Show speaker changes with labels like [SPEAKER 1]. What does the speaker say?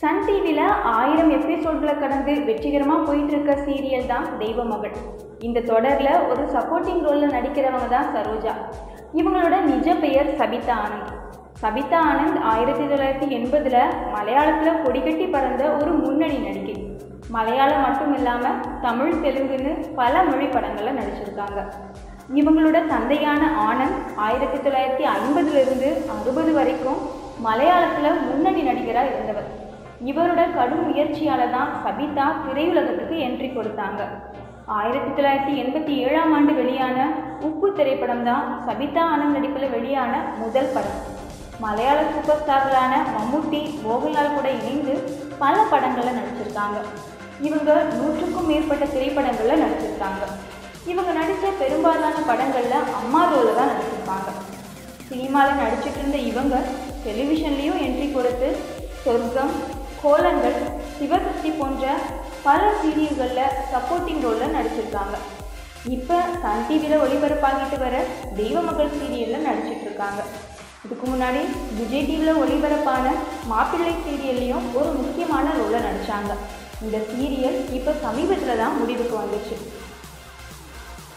[SPEAKER 1] Sun டிவியில் ஆயிரம் எபிசோட்களை கடந்து வெற்றிகரமாக போயிட்டு இருக்க சீரியல் தான் தெய்வ மகள். இந்த தொடரில் ஒரு சப்போர்ட்டிங் ரோலில் நடிக்கிறவங்க தான் சரோஜா. இவங்களோட நிஜ பெயர் சபிதா ஆனந்த். சபிதா ஆனந்த் ஆயிரத்தி தொள்ளாயிரத்தி எண்பதில் மலையாளத்தில் கொடிகட்டி பறந்த ஒரு முன்னணி நடிகை. மலையாளம் மட்டும் இல்லாமல் தமிழ் தெலுங்குன்னு பல மொழி படங்களில் நடிச்சிருக்காங்க. இவங்களோட தந்தையான ஆனந்த் ஆயிரத்தி தொள்ளாயிரத்தி ஐம்பதுலேருந்து அறுபது வரைக்கும் மலையாளத்தில் முன்னணி நடிகராக இருந்தவர். இவரோட கடும் முயற்சியால் தான் சபிதா திரையுலகத்துக்கு என்ட்ரி கொடுத்தாங்க. ஆயிரத்தி தொள்ளாயிரத்தி எண்பத்தி ஏழாம் ஆண்டு வெளியான உப்பு திரைப்படம் தான் சபிதா ஆனந்த் நடிப்பில் வெளியான முதல் படம். மலையாள சூப்பர் ஸ்டார்களான மம்முட்டி மோகன்லால் கூட இணைந்து பல படங்களில் நடிச்சிருக்காங்க. இவங்க நூற்றுக்கும் மேற்பட்ட திரைப்படங்களில் நடிச்சிருக்காங்க. இவங்க நடித்த பெரும்பாலான படங்களில் அம்மா ரோலில் தான் நடிச்சிருப்பாங்க. சினிமாவில் நடிச்சிட்டு இருந்த இவங்க டெலிவிஷன்லேயும் என்ட்ரி கொடுத்து சொர்க்கம் கோலங்கள் சிவசக்தி போன்ற பல சீரியல்களில் சப்போர்ட்டிங் ரோலில் நடிச்சிருக்காங்க. இப்போ சன் டிவியில் ஒளிபரப்பாகிட்டு வர தெய்வ மகள் சீரியலில் நடிச்சிட்டு இருக்காங்க இதுக்கு முன்னாடி விஜய் டிவியில் ஒளிபரப்பான மாப்பிள்ளை சீரியல்லையும் ஒரு முக்கியமான ரோலை நடித்தாங்க இந்த சீரியல் இப்போ சமீபத்தில் தான் முடிவுக்கு வந்துச்சு.